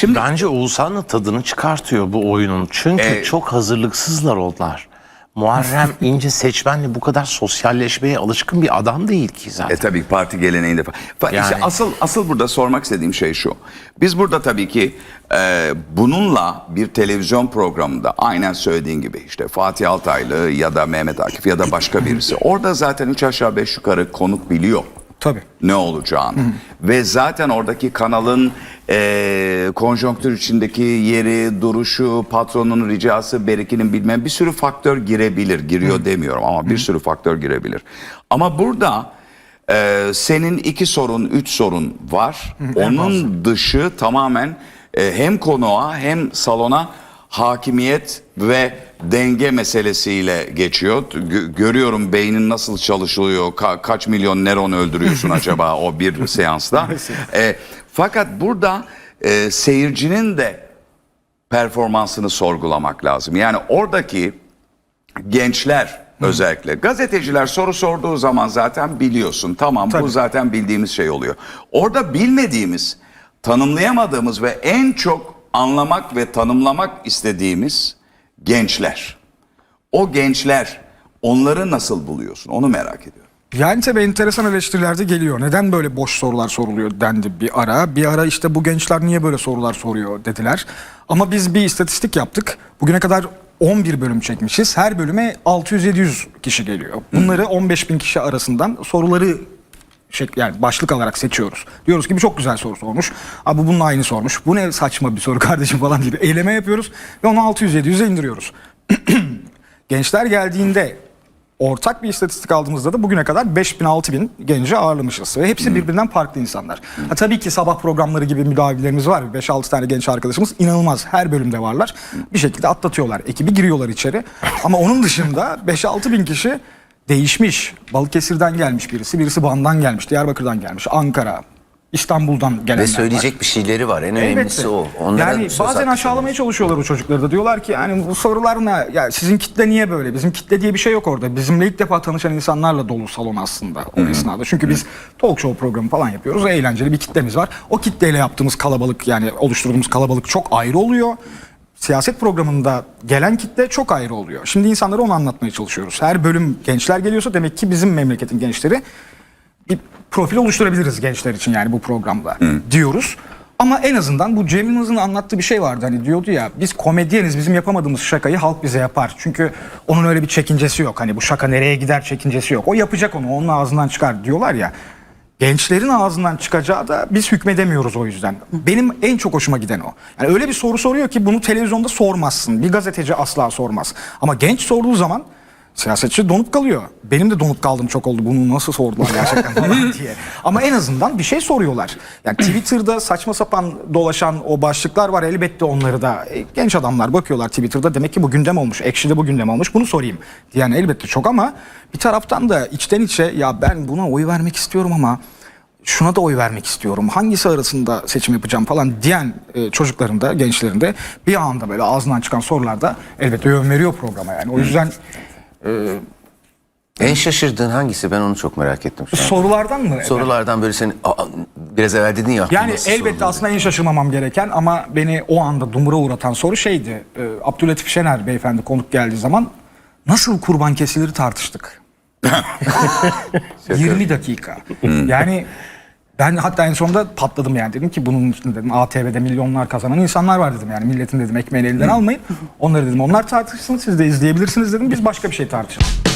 Şimdi Bence Oğuzhan da tadını çıkartıyor bu oyunun. Çünkü Ee, çok hazırlıksızlar onlar. Muharrem İnce seçmenle bu kadar sosyalleşmeye alışkın bir adam değil ki zaten. E tabii parti geleneğinde falan. Fa- Yani- işte asıl asıl burada sormak istediğim şey şu. Biz burada tabii ki e, bununla bir televizyon programında aynen söylediğin gibi işte Fatih Altaylı ya da Mehmet Akif ya da başka birisi. Orada zaten üç aşağı beş yukarı konuk biliyor. Tabii. ne olacağını ve zaten oradaki kanalın e, konjonktür içindeki yeri, duruşu, patronun ricası, berikinin bilmem bir sürü faktör girebilir. Giriyor demiyorum ama bir sürü faktör girebilir. Ama burada e, senin iki sorun, üç sorun var. Onun dışı tamamen e, hem konuğa hem salona hakimiyet ve denge meselesiyle geçiyor. Gö- görüyorum beynin nasıl çalışılıyor, ka- kaç milyon nöron öldürüyorsun acaba o bir seansta. E, fakat burada e, seyircinin de performansını sorgulamak lazım. Yani oradaki gençler özellikle gazeteciler soru sorduğu zaman zaten biliyorsun tamam bu zaten bildiğimiz şey oluyor. Orada bilmediğimiz, tanımlayamadığımız ve en çok anlamak ve tanımlamak istediğimiz gençler. O gençler onları nasıl buluyorsun onu merak ediyorum. Yani tabii enteresan eleştiriler de geliyor. Neden böyle boş sorular soruluyor dendi bir ara. Bir ara işte bu gençler niye böyle sorular soruyor dediler. Ama biz bir istatistik yaptık. Bugüne kadar 11 bölüm çekmişiz. Her bölüme 600-700 kişi geliyor. Bunları 15 bin kişi arasından soruları şek yani başlık alarak seçiyoruz. Diyoruz ki bir çok güzel soru sormuş. Abi bunun aynı sormuş. Bu ne saçma bir soru kardeşim falan gibi eyleme yapıyoruz ve onu 600-700'e indiriyoruz. Gençler geldiğinde ortak bir istatistik aldığımızda da bugüne kadar 5000 6000 genci ağırlamışız ve hepsi birbirinden farklı insanlar. Ha, tabii ki sabah programları gibi müdavimlerimiz var. 5-6 tane genç arkadaşımız inanılmaz her bölümde varlar. Bir şekilde atlatıyorlar. Ekibi giriyorlar içeri. Ama onun dışında 5-6 bin kişi değişmiş. Balıkesir'den gelmiş birisi, birisi Van'dan gelmiş, Diyarbakır'dan gelmiş, Ankara, İstanbul'dan gelenler Ve var. söyleyecek bir şeyleri var. En önemlisi Elbette. o. Onlara yani bazen aşağılamaya çalışıyorlar o çocukları da. Diyorlar ki yani bu sorular ne? Ya sizin kitle niye böyle? Bizim kitle diye bir şey yok orada. Bizimle ilk defa tanışan insanlarla dolu salon aslında o esnada. Çünkü biz talk show programı falan yapıyoruz. Eğlenceli bir kitlemiz var. O kitleyle yaptığımız kalabalık yani oluşturduğumuz kalabalık çok ayrı oluyor. Siyaset programında gelen kitle çok ayrı oluyor. Şimdi insanlara onu anlatmaya çalışıyoruz. Her bölüm gençler geliyorsa demek ki bizim memleketin gençleri bir profil oluşturabiliriz gençler için yani bu programda diyoruz. Ama en azından bu Cem Yılmaz'ın anlattığı bir şey vardı. Hani diyordu ya biz komedyeniz bizim yapamadığımız şakayı halk bize yapar. Çünkü onun öyle bir çekincesi yok. Hani bu şaka nereye gider çekincesi yok. O yapacak onu onun ağzından çıkar diyorlar ya. Gençlerin ağzından çıkacağı da biz hükmedemiyoruz o yüzden. Benim en çok hoşuma giden o. Yani öyle bir soru soruyor ki bunu televizyonda sormazsın. Bir gazeteci asla sormaz. Ama genç sorduğu zaman siyasetçi donup kalıyor. Benim de donup kaldığım çok oldu. Bunu nasıl sordular gerçekten falan diye. Ama en azından bir şey soruyorlar. Yani Twitter'da saçma sapan dolaşan o başlıklar var. Elbette onları da e, genç adamlar bakıyorlar Twitter'da. Demek ki bu gündem olmuş. Ekşi'de bu gündem olmuş. Bunu sorayım. Yani elbette çok ama bir taraftan da içten içe ya ben buna oy vermek istiyorum ama şuna da oy vermek istiyorum. Hangisi arasında seçim yapacağım falan diyen e, çocukların da gençlerin de bir anda böyle ağzından çıkan sorularda elbette yön veriyor programa yani. O yüzden En şaşırdığın hangisi? Ben onu çok merak ettim şu an. sorulardan mı? Sorulardan böyle senin Aa, biraz evvel dedin ya. Yani elbette aslında en şaşırmamam gereken ama beni o anda dumura uğratan soru şeydi. E, Abdülatif Şener beyefendi konuk geldiği zaman nasıl kurban kesilir tartıştık. 20 dakika. Yani ben hatta en sonunda patladım yani dedim ki bunun için dedim ATV'de milyonlar kazanan insanlar var dedim yani milletin dedim ekmeğini elinden almayın. Onları dedim onlar tartışsın siz de izleyebilirsiniz dedim biz başka bir şey tartışalım.